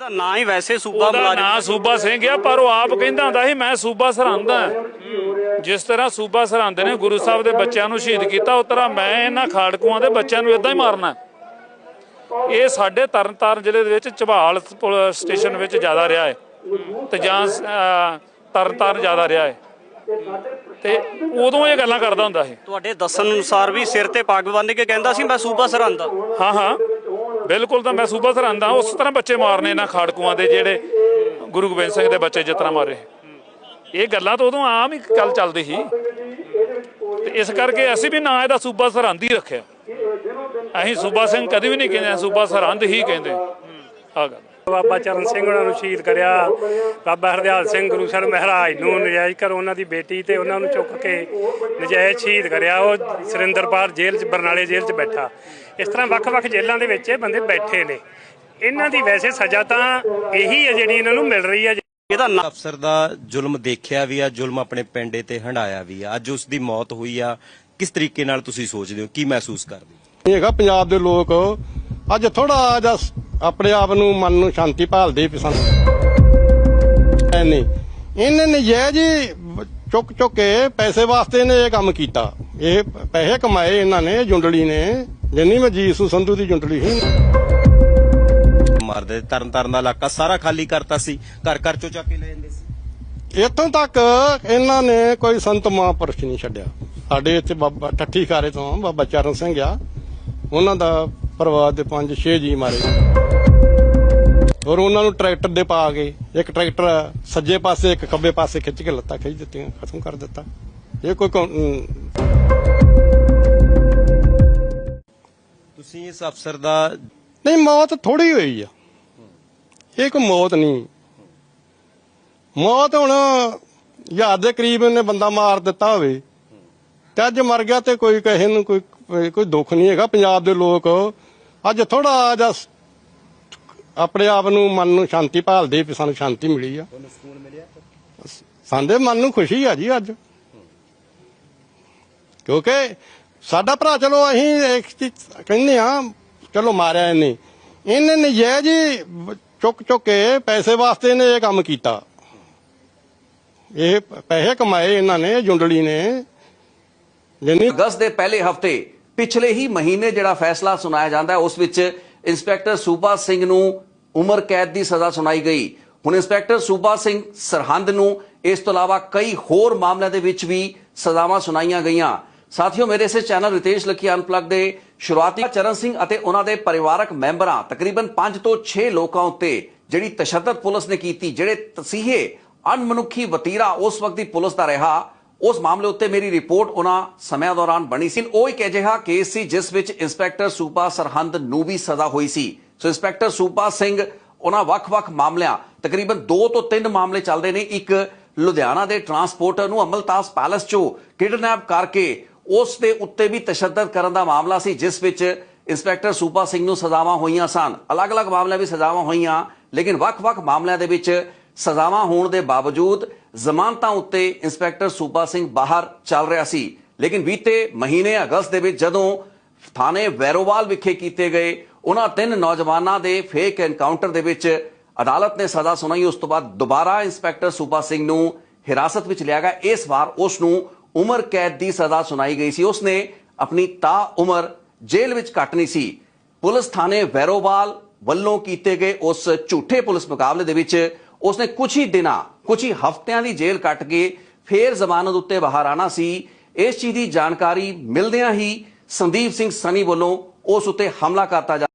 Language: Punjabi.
ਇਹਦਾ ਨਾਂ ਹੀ ਵੈਸੇ ਸੂਬਾ ਉਹਦਾ ਮੁਲਾਜ਼ਮ ਨਾਂ ਸੂਬਾ ਸਿੰਘ ਆ ਪਰ ਉਹ ਆਪ ਕਹਿੰਦਾ ਹੁੰਦਾ ਸੀ ਮੈਂ ਸੂਬਾ ਸਰਹੰਦ ਜਿਸ ਤਰ੍ਹਾਂ ਸੂਬਾ ਸਰਹੰਦ ਨੇ ਗੁਰੂ ਸਾਹਿਬ ਦੇ ਬੱਚਿਆਂ ਨੂੰ ਸ਼ਹੀਦ ਕੀਤਾ ਉਸ ਤਰ੍ਹਾਂ ਮੈਂ ਇਹਨਾਂ ਖਾੜਕੂਆਂ ਦੇ ਬੱਚਿਆਂ ਨੂੰ ਇਦਾਂ ਹੀ ਮਾਰਨਾ ਇਹ ਸਾਡੇ ਤਰਨਤਾਰਨ ਜ਼ਿਲ੍ਹੇ ਦੇ ਵਿੱਚ ਝਬਾਲ ਸਟੇਸ਼ਨ ਵਿੱਚ ਜ਼ਿਆਦਾ ਰਿਹਾ ਹੈ ਤੇ ਜਾਂ ਤਰਨਤਾਰਨ ਜ਼ਿਆਦਾ ਰਿਹਾ ਹੈ। ਤੇ ਉਦੋਂ ਇਹ ਗੱਲਾਂ ਕਰਦਾ ਹੁੰਦਾ ਸੀ। ਤੁਹਾਡੇ ਦੱਸਣ ਅਨੁਸਾਰ ਵੀ ਸਿਰ ਤੇ ਪੱਗ ਬੰਨ੍ਹ ਕੇ ਕਹਿੰਦਾ ਸੀ ਮੈਂ ਸੂਬਾ ਸਰਹੰਦ ਹਾਂ ਹਾਂ। ਬਿਲਕੁਲ ਤਾਂ ਮੈਂ ਸੂਬਾ ਸਰਹੰਦ ਹਾਂ, ਉਸ ਤਰ੍ਹਾਂ ਬੱਚੇ ਮਾਰਨੇ ਇਹਨਾਂ ਖਾੜਕੂਆਂ ਦੇ ਜਿਹੜੇ ਗੁਰੂ ਗੋਬਿੰਦ ਸਿੰਘ ਦੇ ਬੱਚੇ ਜਿਸ ਤਰ੍ਹਾਂ ਮਾਰੇ। ਇਹ ਗੱਲਾਂ ਤਾਂ ਉਦੋਂ ਆਮ ਹੀ ਗੱਲ ਚੱਲਦੀ ਸੀ। ਤੇ ਇਸ ਕਰਕੇ ਅਸੀਂ ਵੀ ਨਾਂ ਇਹਦਾ ਸੂਬਾ ਸਰਹੰਦ ਹੀ ਰੱਖਿਆ। ਅਸੀਂ ਸੂਬਾ ਸਿੰਘ ਕਦੇ ਵੀ ਨਹੀਂ ਕਹਿੰਦੇ, ਸੂਬਾ ਸਰਹੰਦ ਹੀ ਕਹਿੰਦੇ। ਆ ਗੱਲ। ਬਾਬਾ ਚਰਨ ਸਿੰਘ ਉਹਨਾਂ ਨੂੰ ਸ਼ਹੀਦ ਕਰਿਆ। ਬਾਬਾ ਹਰਦਿਆਲ ਸਿੰਘ ਗੁਰੂ ਸਰ ਮਹਾਰਾਜ ਨੂੰ ਨਜਾਇਜ਼ ਕਰ ਉਹਨਾਂ ਦੀ ਬੇਟੀ ਤੇ ਉਹਨਾਂ ਨੂੰ ਚੁੱਕ ਕੇ ਨਜਾਇਜ਼ ਸ਼ਹੀਦ ਕਰਿਆ। ਉਹ ਸੁਰਿੰਦਰਪਾਲ ਜੇਲ੍ਹ 'ਚ ਬਰਨਾਲੇ ਜੇਲ੍ਹ 'ਚ ਬੈਠਾ। ਇਸ ਤਰ੍ਹਾਂ ਵੱਖ-ਵੱਖ ਜੇਲ੍ਹਾਂ ਦੇ ਵਿੱਚ ਇਹ ਬੰਦੇ ਬੈਠੇ ਨੇ। ਇਹਨਾਂ ਦੀ ਵੈਸੇ ਸਜ਼ਾ ਤਾਂ ਇਹੀ ਹੈ ਜਿਹੜੀ ਇਹਨਾਂ ਨੂੰ ਮਿਲ ਰਹੀ ਹੈ। ਇਹਦਾ ਅਫਸਰ ਦਾ ਜ਼ੁਲਮ ਦੇਖਿਆ ਵੀ ਆ ਜ਼ੁਲਮ ਆਪਣੇ ਪਿੰਡੇ ਤੇ ਹੰਡਾਇਆ ਵੀ ਆ। ਅੱਜ ਉਸ ਦੀ ਮੌਤ ਹੋਈ ਆ। ਕਿਸ ਤਰੀਕੇ ਨਾਲ ਤੁਸੀਂ ਸੋਚਦੇ ਹੋ? ਕੀ ਮਹਿਸੂਸ ਕਰਦੇ ਹੋ? ਇਹ ਹੈਗਾ ਪੰਜਾਬ ਦੇ ਲੋਕ ਅੱਜ ਥੋੜਾ ਜਿਹਾ ਆਪਣੇ ਆਪ ਨੂੰ ਮਨ ਨੂੰ ਸ਼ਾਂਤੀ ਭਾਲਦੇ ਪਸੰਦ ਨਹੀਂ। ਇਹਨੇ ਨਜਾਇਜ਼ ਹੀ ਚੁੱਕ ਚੁੱਕ ਕੇ ਪੈਸੇ ਵਾਸਤੇ ਨੇ ਇਹ ਕੰਮ ਕੀਤਾ। ਇਹ ਪੈਸੇ ਕਮਾਏ ਇਹਨਾਂ ਨੇ ਜੁੰਡਲੀ ਨੇ। ਜਿੰਨੀ ਮੈਂ ਜੀਸੂ ਸੰਧੂ ਦੀ ਜੁੰਡਲੀ ਸੀ। ਮਾਰਦੇ ਤਰਨ ਤਾਰਨ ਦਾ ਇਲਾਕਾ ਸਾਰਾ ਖਾਲੀ ਕਰਤਾ ਸੀ। ਘਰ ਘਰ ਚੋਂ ਚੱਕ ਕੇ ਲੈ ਜਾਂਦੇ ਸੀ। ਇੱਥੋਂ ਤੱਕ ਇਹਨਾਂ ਨੇ ਕੋਈ ਸੰਤ ਮਹਾਂਪੁਰਸ਼ ਨਹੀਂ ਛੱਡਿਆ। ਸਾਡੇ ਇੱਥੇ ਬਾਬਾ ਠੱਠੀ ਖਾਰੇ ਤੋਂ ਬਾਬਾ ਚਰਨ ਸਿੰਘ ਆ। ਉਹਨਾਂ ਦਾ ਪਰਿਵਾਰ ਦੇ ਪੰਜ ਛੇ ਜੀ ਮਾਰੇ। ਔਰ ਉਹਨਾਂ ਨੂੰ ਟਰੈਕਟਰ ਦੇ ਪਾ ਕੇ ਇੱਕ ਟਰੈਕਟਰ ਸੱਜੇ ਪਾਸੇ ਇੱਕ ਖੱਬੇ ਪਾਸੇ ਖਿੱਚ ਕੇ ਲੱਤਾਂ ਖਿੱਚ ਦਿੱਤੀਆਂ ਖਤਮ ਕਰ ਦਿੱਤਾ। ਇਹ ਕੋਈ ਤੁਸੀਂ ਇਸ ਅਫਸਰ ਦਾ ਨਹੀਂ ਮੌਤ ਥੋੜੀ ਹੋਈ ਆ। ਇਹ ਕੋਈ ਮੌਤ ਨਹੀਂ। ਮੌਤ ਹੁਣ ਹਜ਼ਾਰ ਦੇ ਕਰੀਬ ਇਹਨੇ ਬੰਦਾ ਮਾਰ ਦਿੱਤਾ ਹੋਵੇ। ਤੇ ਅੱਜ ਮਰ ਗਿਆ ਤੇ ਕੋਈ ਕਹੇ ਨੂੰ ਕੋਈ ਕੋਈ ਦੁੱਖ ਨਹੀਂ ਹੈਗਾ। ਪੰਜਾਬ ਦੇ ਲੋਕ ਅੱਜ ਥੋੜਾ ਜਿਹਾ ਆਪਣੇ ਆਪ ਨੂੰ ਮਨ ਨੂੰ ਸ਼ਾਂਤੀ ਭਾਲਦੇ ਵੀ ਸਾਨੂੰ ਸ਼ਾਂਤੀ ਮਿਲੀ ਆ। ਸਾਡੇ ਮਨ ਨੂੰ ਖੁਸ਼ੀ ਆ ਜੀ ਅੱਜ। ਕਿਉਂਕਿ ਸਾਡਾ ਭਰਾ ਚਲੋ ਅਸੀਂ ਇੱਕ ਚੀਜ਼ ਕਹਿੰਦੇ ਆ ਚਲੋ ਮਾਰਿਆ ਇਹਨੇ। ਇਹਨੇ ਨਜਾਇਜ਼ ਹੀ ਚੁੱਕ ਚੁੱਕ ਕੇ ਪੈਸੇ ਵਾਸਤੇ ਨੇ ਇਹ ਕੰਮ ਕੀਤਾ। ਇਹ ਪੈਸੇ ਕਮਾਏ ਇਹਨਾਂ ਨੇ ਜੁੰਡਲੀ ਨੇ। ਜਿੰਨੀ ਅਗਸਤ ਦੇ ਪਹਿਲੇ ਹਫ਼ਤੇ ਪਿਛਲੇ ਹੀ ਮਹੀਨੇ ਜਿਹੜਾ ਫੈਸਲਾ ਸੁਣਾਇਆ ਜਾਂਦਾ ਹੈ, ਉਸ ਵਿੱਚ ਇੰਸਪੈਕਟਰ ਸੂਬਾ ਸਿੰਘ ਨੂੰ ਉਮਰ ਕੈਦ ਦੀ ਸਜ਼ਾ ਸੁਣਾਈ ਗਈ। ਹੁਣ ਇੰਸਪੈਕਟਰ ਸੂਬਾ ਸਿੰਘ ਸਰਹੰਦ ਨੂੰ ਇਸ ਤੋਂ ਇਲਾਵਾ ਕਈ ਹੋਰ ਮਾਮਲਿਆਂ ਦੇ ਵਿੱਚ ਵੀ ਸਜ਼ਾਵਾਂ ਸੁਣਾਈਆਂ ਗਈਆਂ। ਸਾਥੀਓ, ਮੇਰੇ ਇਸੇ ਚੈਨਲ ਰਿਤੇਸ਼ ਲਖੀ ਅਨਪਲੱਗ ਦੇ ਸ਼ੁਰੂਆਤੀ ਚਰਨ ਸਿੰਘ ਅਤੇ ਉਹਨਾਂ ਦੇ ਪਰਿਵਾਰਕ ਮੈਂਬਰਾਂ, ਤਕਰੀਬਨ 5 ਤੋਂ 6 ਲੋਕਾਂ ਉੱਤੇ ਜਿਹੜੀ ਤਸ਼ੱਦਦ ਪੁਲਿਸ ਨੇ ਕੀਤੀ, ਜਿਹੜੇ ਤਸੀਹੇ ਅਣਮਨੁੱਖੀ ਵਤੀਰਾ ਉਸ ਵਕਤ ਦੀ ਪੁਲਿਸ ਦਾ ਰਿਹਾ ਉਸ ਮਾਮਲੇ ਉੱਤੇ ਮੇਰੀ ਰਿਪੋਰਟ ਉਹਨਾਂ ਸਮਿਆਂ ਦੌਰਾਨ ਬਣੀ ਸੀ। ਉਹ ਇੱਕ ਅਜਿਹਾ ਕੇਸ ਸੀ, ਜਿਸ ਵਿੱਚ ਇੰਸਪੈਕਟਰ ਸੂਬਾ ਸਰਹੰਦ ਨੂੰ ਵੀ ਸਜ਼ਾ ਹੋਈ ਸੀ। ਸੋ ਇੰਸਪੈਕਟਰ ਸੂਬਾ ਸਿੰਘ, ਉਹਨਾਂ ਵੱਖ-ਵੱਖ ਮਾਮਲਿਆਂ, ਤਕਰੀਬਨ 2 ਤੋਂ 3 ਮਾਮਲੇ ਚੱਲਦੇ ਨੇ। ਇੱਕ ਲੁਧਿਆਣਾ ਦੇ ਟਰਾਂਸਪੋਰਟਰ ਨੂੰ ਅਮਲਤਾਸ ਪੈਲਸ ਚੋਂ ਕਿਡਨੈਪ ਕਰਕੇ ਉਸ ਦੇ ਉੱਤੇ ਵੀ ਤਸ਼ੱਦਦ ਕਰਨ ਦਾ ਮਾਮਲਾ ਸੀ, ਜਿਸ ਵਿੱਚ ਇੰਸਪੈਕਟਰ ਸੂਬਾ ਸਿੰਘ ਨੂੰ ਸਜ਼ਾਵਾਂ ਹੋਈਆਂ ਸਨ। ਅਲੱਗ-ਅਲੱਗ ਮਾਮਲਿਆਂ ਵਿੱਚ ਸਜ਼ਾਵਾਂ ਹੋਈਆਂ, ਲੇਕਿਨ ਵੱਖ-ਵੱਖ ਮਾਮਲਿਆਂ ਦੇ ਵਿੱਚ ਸਜ਼ਾਵਾਂ ਹੋਣ ਦੇ ਬਾਵਜੂਦ ਜ਼ਮਾਨਤਾਂ ਉੱਤੇ ਇੰਸਪੈਕਟਰ ਸੂਬਾ ਸਿੰਘ ਬਾਹਰ ਚੱਲ ਰਿਹਾ ਸੀ। ਲੇਕਿਨ ਬੀਤੇ ਮਹੀਨੇ ਅਗਸਤ ਦੇ ਵਿੱਚ ਜਦੋਂ ਥਾਣੇ ਵੈਰੋਵਾਲ ਵਿਖੇ ਕੀਤੇ ਗਏ, ਉਹਨਾਂ ਤਿੰਨ ਨੌਜਵਾਨਾਂ ਦੇ ਫੇਕ ਐਨਕਾਊਂਟਰ ਦੇ ਵਿੱਚ ਅਦਾਲਤ ਨੇ ਸਜ਼ਾ ਸੁਣਾਈ। ਉਸ ਤੋਂ ਬਾਅਦ ਦੁਬਾਰਾ ਇੰਸਪੈਕਟਰ ਸੂਬਾ ਸਿੰਘ ਨੂੰ ਹਿਰਾਸਤ ਵਿੱਚ ਲਿਆ ਗਿਆ। ਇਸ ਵਾਰ ਉਸ ਨੂੰ ਉਮਰ ਕੈਦ ਦੀ ਸਜ਼ਾ ਸੁਣਾਈ ਗਈ ਸੀ। ਉਸ ਨੇ ਆਪਣੀ ਤਾ ਉਮਰ ਜੇਲ੍ਹ ਵਿੱਚ ਕੱਟਣੀ ਸੀ। ਪੁਲਿਸ ਥਾਣੇ ਵੈਰੋਵਾਲ ਵੱਲੋਂ ਕੀਤੇ ਗਏ ਉਸ ਝੂਠੇ ਪੁਲਿਸ ਮੁਕਾਬਲੇ ਦੇ ਵਿੱਚ ਉਸਨੇ ਕੁਝ ਹੀ ਦਿਨਾਂ ਕੁਝ ਹੀ ਹਫ਼ਤਿਆਂ ਦੀ ਜੇਲ੍ਹ ਕੱਟ ਕੇ ਫੇਰ ਜ਼ਮਾਨਤ ਉੱਤੇ ਬਾਹਰ ਆਣਾ ਸੀ। ਇਸ ਚੀਜ਼ ਦੀ ਜਾਣਕਾਰੀ ਮਿਲਦਿਆਂ ਹੀ ਸੰਦੀਪ ਸਿੰਘ ਸਨੀ ਵੱਲੋਂ ਉਸ ਉੱਤੇ ਹਮਲਾ ਕਰਤਾ ਜਾ